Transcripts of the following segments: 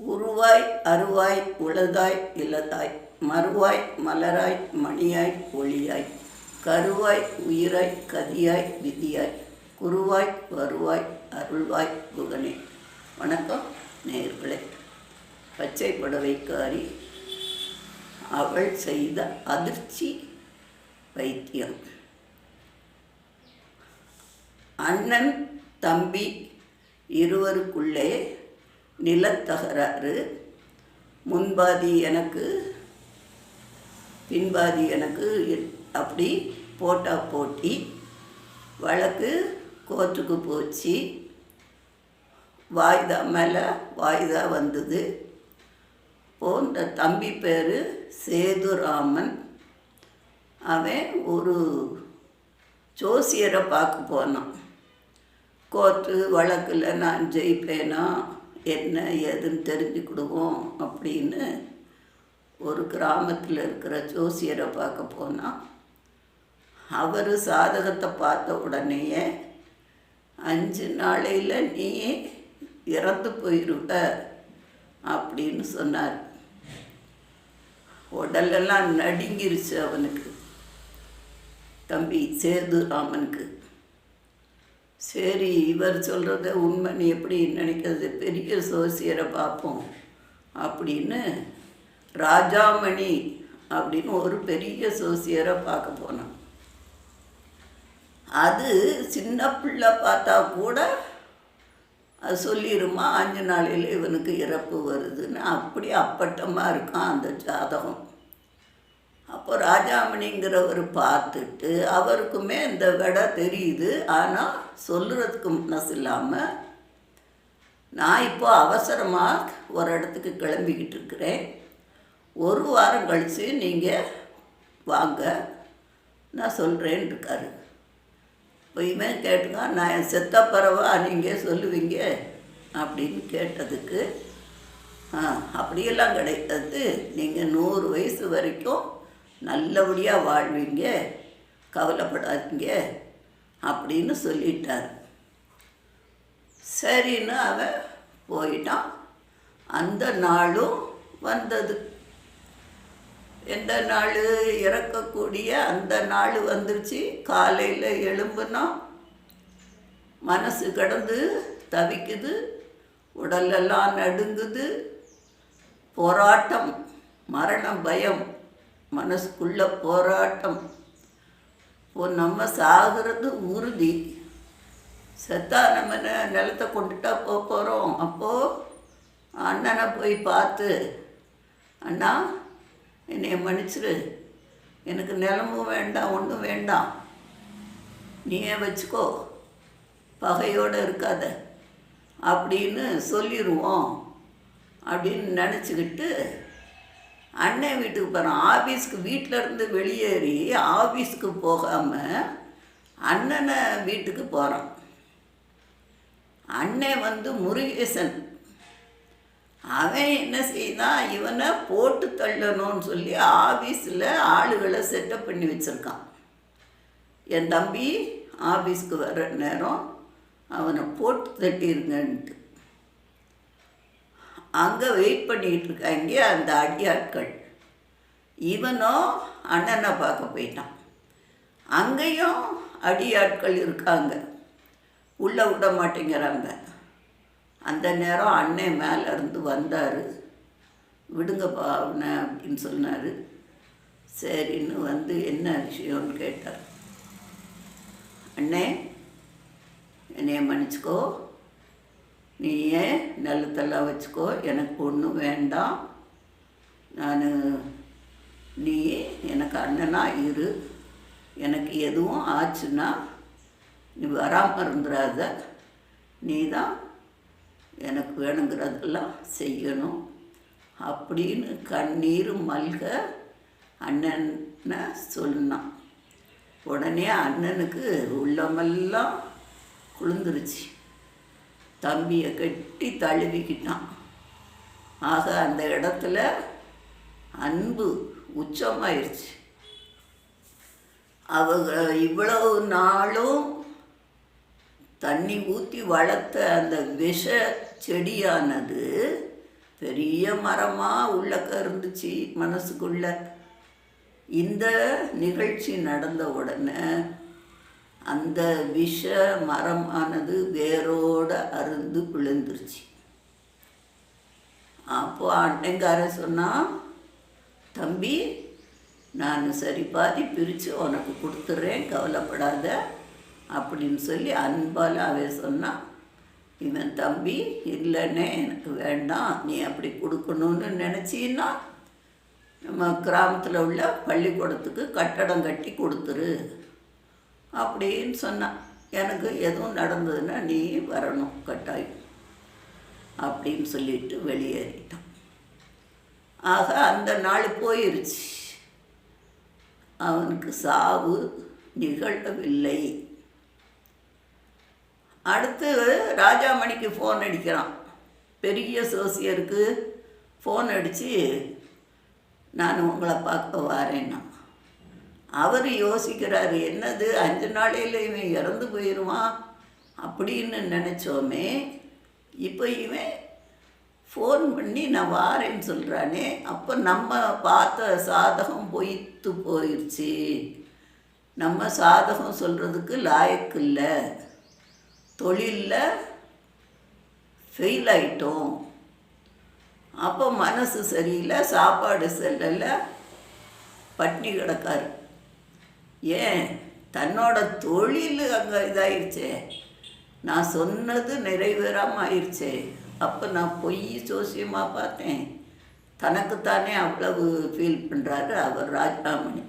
உருவாய் அருவாய் உளதாய் இலதாய் மறுவாய் மலராய் மணியாய் ஒளியாய் கருவாய் உயிராய் கதியாய் விதியாய் குருவாய் வருவாய் அருள்வாய் புகனே. வணக்கம் நேர்களே பச்சை புடவைக்காரி அவள் செய்த அதிர்ச்சி வைத்தியம். அண்ணன் தம்பி இருவருக்குள்ளே நிலத்தகராறு முன்பாதி எனக்கு பின்பாதி எனக்கு அப்படி போட்டா போட்டி. வழக்கு கோர்ட்டுக்கு போச்சு. வாய்தா மேலே வாய்தா வந்தது. போன்ற தம்பி பேர் சேதுராமன். அவன் ஒரு ஜோசியரை பார்க்க போனான். கோர்ட்டு வழக்கில் நான் ஜெயிப்பேனா? என்ன ஏதுன்னு தெரிஞ்சுக்கிடுவோம் அப்படின்னு ஒரு கிராமத்தில் இருக்கிற ஜோசியரை பார்க்க போனால் அவர் சாதகத்தை பார்த்த உடனேயே அஞ்சு நாளையில் நீ இறந்து போயிருவ அப்படின்னு சொன்னார். உடலெல்லாம் நடுங்கிருச்சு அவனுக்கு. தம்பி சேது ராமனுக்கு. சரி இவர் சொல்கிறத உண்மைன்னு எப்படி நினைக்கிறது? பெரிய சோசியரை பார்ப்போம். அப்படின்னு ராஜாமணி அப்படின்னு ஒரு பெரிய சோசியரை பார்க்க போனான். அது சின்ன பிள்ளை பார்த்தா கூட அது சொல்லிடுமா அஞ்சு நாளையில் இவனுக்கு இறப்பு வருதுன்னு? அப்படி அப்பட்டமாக இருக்கான் அந்த ஜாதகம். அப்போ ராஜாமணிங்கிறவர் பார்த்துட்டு அவருக்குமே இந்த விடை தெரியுது. ஆனால் சொல்லுறதுக்கு மனசு இல்லாமல் நான் இப்போ அவசரமாக ஒரு இடத்துக்கு கிளம்பிக்கிட்டு இருக்கிறேன். ஒரு வாரம் கழித்து நீங்கள் வாங்க. நான் சொல்கிறேன்னு இருக்காரு இப்போ இவன் கேட்டுங்க நான் செத்த பறவா நீங்கள் சொல்லுவீங்க அப்படின்னு கேட்டதுக்கு ஆ அப்படியெல்லாம் கிடையாது. நீங்கள் நூறு வயசு வரைக்கும் நல்லபடியாக வாழ்வீங்க கவலைப்படாதீங்க அப்படின்னு சொல்லிட்டார். சரின்னு அவன் போயிட்டான். அந்த நாளும் வந்தது. எந்த நாள்? இறக்கக்கூடிய அந்த நாள் வந்துருச்சு. காலையில் எழும்புனா மனசு கிடந்து தவிக்குது. உடலெல்லாம் நடுங்குது. போராட்டம் மரண பயம். மனசுக்குள்ள போராட்டம். இப்போ நம்ம சாகிறது உறுதி. செத்தா நம்ம நிலத்தை கொண்டுட்டா போக போகிறோம் அப்போது அண்ணனை போய் பார்த்து அண்ணா என்னை மன்னிச்சிரு. எனக்கு நிலமும் வேண்டாம் ஒன்றும் வேண்டாம். நீயே வச்சுக்கோ. பகையோடு இருக்காத. அப்படின்னு சொல்லிடுவோம் அப்படின்னு நினச்சிக்கிட்டு அண்ணன் வீட்டுக்கு போகிறான் ஆஃபீஸ்க்கு வீட்டில் இருந்து வெளியேறி ஆஃபீஸ்க்கு போகாமல் அண்ணனை வீட்டுக்கு போகிறான் அண்ணன் வந்து முருகேசன். அவன் என்ன செய்தான்? இவனை போட்டு தள்ளணும்னு சொல்லி ஆஃபீஸில் ஆளுகளை செட்டப் பண்ணி வச்சுருக்கான். என் தம்பி ஆஃபீஸ்க்கு வர நேரம் அவனை போட்டு தட்டிருங்கன்ட்டு. அங்கே வெயிட் பண்ணிகிட்டு இருக்காங்க அந்த அடியாட்கள். இவனும் அண்ணனை பார்க்க போயிட்டான். அங்கேயும் அடியாட்கள் இருக்காங்க. உள்ளே விட மாட்டேங்கிறாங்க. அந்த நேரம் அண்ணன் மேலே இருந்து வந்தார். விடுங்கப்பா அவனை அப்படின்னு சொன்னார். சரின்னு வந்து என்ன விஷயம்னு கேட்டார். அண்ணே என்னைய மன்னிச்சுக்கோ. நீ ஏன் நிலத்தெல்லாம் வச்சுக்கோ எனக்கு ஒன்றும் வேண்டாம். நான் நீ எனக்கு அண்ணனாக இரு. எனக்கு எதுவும் ஆச்சுன்னா நீ வராமல் இருந்துடாத நீ தான் எனக்கு வேணுங்கிறதெல்லாம் செய்யணும். அப்படின்னு கண்ணீர் மல்க அண்ணனை சொன்னான். உடனே அண்ணனுக்கு உள்ளமெல்லாம் குளிந்துருச்சு தம்பியை கட்டி தழுவிக்கிட்டான். ஆக அந்த இடத்துல அன்பு உச்சமாயிருச்சு. அவங்க இவ்வளவு நாளும் தண்ணி ஊற்றி வளர்த்த அந்த விஷ செடியானது பெரிய மரமாக உள்ளக்க இருந்துச்சு மனசுக்குள்ள. இந்த நிகழ்ச்சி நடந்த உடனே அந்த விஷ மரமானது வேரோட அருந்து விழுந்துருச்சு. அப்போ அன்னைங்காரன் சொன்னான் தம்பி நான் சரி பாதி பிரித்து உனக்கு கொடுத்துட்றேன் கவலைப்படாத அப்படின்னு சொல்லி அன்பால் அவன் சொன்னான் இவன் தம்பி இல்லைன்னே எனக்கு வேண்டாம் நீ அப்படி கொடுக்கணும்னு நினச்சின்னா நம்ம கிராமத்தில் உள்ள பள்ளிக்கூடத்துக்கு கட்டடம் கட்டி கொடுத்துரு. அப்படின்னு சொன்னான் எனக்கு எதுவும் நடந்ததுன்னா நீ வரணும் கட்டாயம் அப்படின்னு சொல்லிட்டு வெளியேறிட்டான். ஆக அந்த நாள் போயிருச்சு. அவனுக்கு சாவு நிகழவில்லை. அடுத்து ராஜாமணிக்கு ஃபோன் அடிக்கிறான். பெரிய சோசியருக்கு ஃபோன் அடித்து நான் உங்களை பார்க்க வரேன்னா அவர் யோசிக்கிறார் என்னது அஞ்சு நாளையில் இவன் இறந்து போயிடுவான் அப்படின்னு நினச்சோமே இப்போ இவன் ஃபோன் பண்ணி நான் வாரேன்னு சொல்கிறானே அப்போ நம்ம பார்த்த சாதகம் பொய்த்து போயிடுச்சு நம்ம சாதகம் சொல்கிறதுக்கு லாயக்கு இல்லை. தொழிலில் ஃபெயில் ஆயிட்டோம். அப்போ மனசு சரியில்லை சாப்பாடு செல்லலை. பட்னி கிடக்காரு. ஏன்? தன்னோட தொழில் அங்கே இதாயிருச்சே. நான் சொன்னது நிறைவேறாமல் ஆயிடுச்சே அப்போ நான் பொய் சோசியமாக பார்த்தேன். தனக்குத்தானே அவ்வளவு ஃபீல் பண்ணுறாரு அவர் ராஜாமணி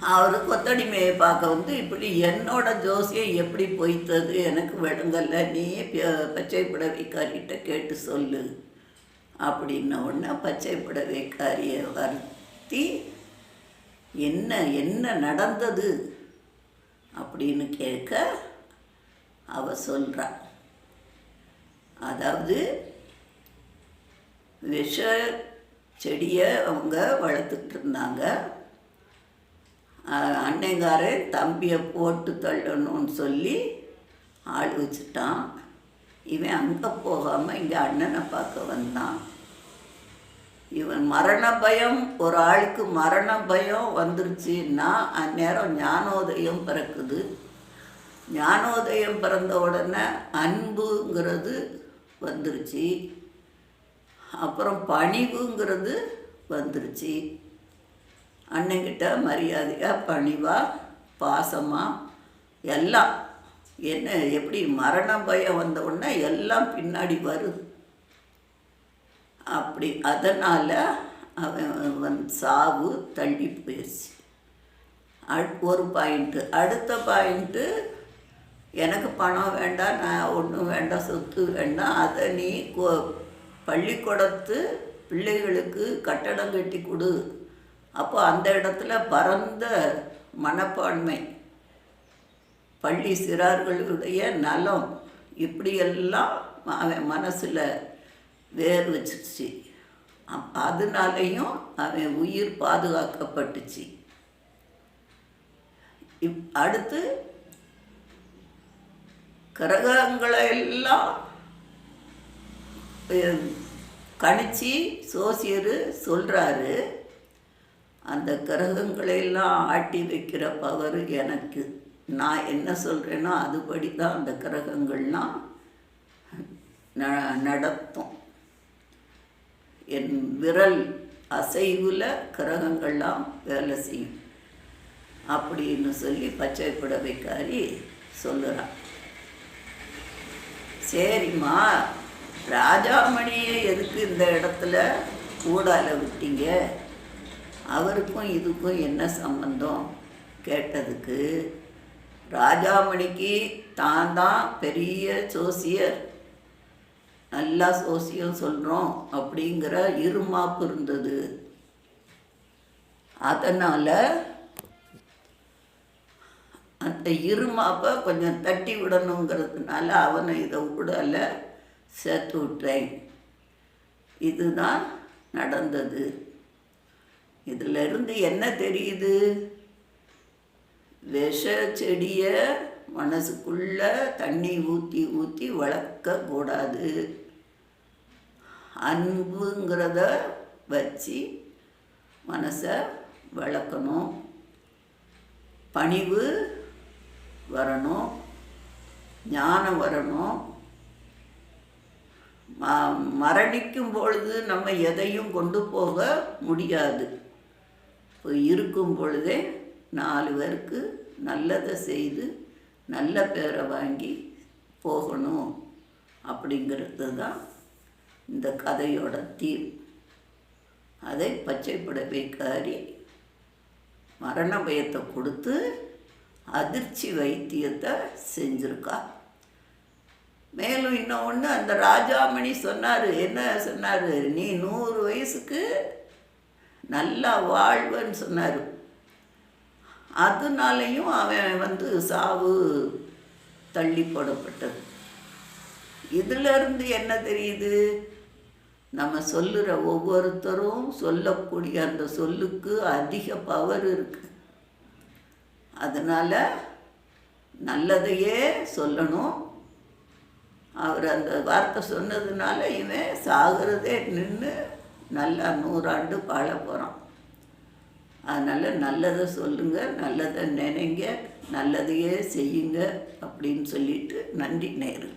அவர் கொத்தடிமையை பார்க்க வந்து இப்படி என்னோட ஜோசியம் எப்படி பொய்த்தது? எனக்கு விளங்கல்ல நீ ப- பச்சை புடவைக்காரிகிட்ட கேட்டு சொல்லு. அப்படின்ன உடனே பச்சை புடவைக்காரியை வருத்தி என்ன என்ன நடந்தது? அப்படின்னு கேட்க அவ சொல்கிறாள் அதாவது விஷ செடியை அவங்க வளர்த்துக்கிட்டு இருந்தாங்க. அன்னைங்காரன் தம்பியை போட்டு தள்ளணும்னு சொல்லி ஆள் வச்சுட்டான். இவன் அங்கே போகாமல் இங்கே அண்ணனை பார்க்க வந்தான். இவன் மரண பயம் ஒரு ஆளுக்கு மரண பயம் வந்துருச்சுன்னா அந்நேரம் ஞானோதயம் பிறக்குது. ஞானோதயம் பிறந்த உடனே அன்புங்கிறது வந்துருச்சு. அப்புறம் பணிவுங்கிறது வந்துருச்சு. அண்ணங்கிட்ட மரியாதையாக பணிவாக பாசமாக எல்லாம். என்ன எப்படி மரண பயம் வந்த உடனே எல்லாம் பின்னாடி வருது. அப்படி அதனால் அவன் வந்து சாவு தள்ளி போயிடுச்சு அட் ஒரு பாயிண்ட்டு அடுத்த பாயிண்ட்டு எனக்கு பணம் வேண்டாம் நான் ஒன்றும் வேண்டாம் சொத்து வேண்டாம் அதை நீ கோ- பள்ளிக்கூடத்து பிள்ளைகளுக்கு கட்டடம் கட்டி கொடு. அப்போ அந்த இடத்துல பரந்த மனப்பான்மை. பள்ளி சிறார்களுடைய நலம். இப்படியெல்லாம் அவன் மனசில் வேர் வச்சிருச்சு அப்- அதனாலையும் அவன் உயிர் பாதுகாக்கப்பட்டுச்சு. இப் அடுத்து கிரகங்களை எல்லாம் கணிச்சு சோசியர் சொல்கிறாரு அந்த கிரகங்களையெல்லாம் ஆட்டி வைக்கிற பவர் எனக்கு. நான் என்ன சொல்கிறேனோ அதுபடி தான் அந்த கிரகங்கள்லாம் ந நடத்தும். என் விரல் அசைவில் கிரகங்கள்லாம் வேலை செய்யும். அப்படின்னு சொல்லி பச்சை புடவைக்காரி சொல்லுறான் சரிம்மா ராஜாமணியை எதுக்கு இந்த இடத்துல ஊடால விட்டீங்க? அவருக்கும் இதுக்கும் என்ன சம்பந்தம்? கேட்டதுக்கு ராஜாமணிக்கு தான் தான் பெரிய ஜோசியர். நல்லா சோசியம் சொல்கிறோம் அப்படிங்கிற இருமாப்பு இருந்தது. அதனால் அந்த இருமாப்பை கொஞ்சம் தட்டி விடணுங்கிறதுனால அவனை இதை விடலை சேர்த்து விட்டேன். இதுதான் நடந்தது. இதிலிருந்து என்ன தெரியுது? விஷ செடியை மனசுக்குள்ளே தண்ணி ஊற்றி ஊற்றி வளர்க்கக்கூடாது. அன்புங்கிறத வச்சு மனசை வளர்க்கணும். பணிவு வரணும். ஞானம் வரணும். ம மரணிக்கும் பொழுது நம்ம எதையும் கொண்டு போக முடியாது. இப்போ இருக்கும் பொழுதே நாலு பேருக்கு நல்லதை செய்து நல்ல பேரை வாங்கி போகணும். அப்படிங்கிறது தான் இந்த கதையோட தீர்வு. அதை பச்சை வைக்காரி மரண பயத்தை கொடுத்து அதிர்ச்சி வைத்தியத்தை செஞ்சுருக்கா. மேலும் இன்னும் ஒன்று அந்த ராஜாமணி சொன்னார் என்ன சொன்னார்? நீ நூறு வயசுக்கு நல்லா வாழ்வன்னு சொன்னார். அதனாலையும் அவன் வந்து சாவு தள்ளி போடப்பட்டது. இதிலிருந்து என்ன தெரியுது? நம்ம சொல்லுற ஒவ்வொருத்தரும் சொல்லக்கூடிய அந்த சொல்லுக்கு அதிக பவர் இருக்கு. அதனால் நல்லதையே சொல்லணும். அவர் அந்த வார்த்தை சொன்னதுனால இவன் சாகிறதே நின்று நல்லா நூறாண்டு வாழ போகிறான் அதனால் நல்லதை சொல்லுங்கள் நல்லதை நினைங்க நல்லதையே செய்யுங்க அப்படின்னு சொல்லிட்டு நன்றி நேரு.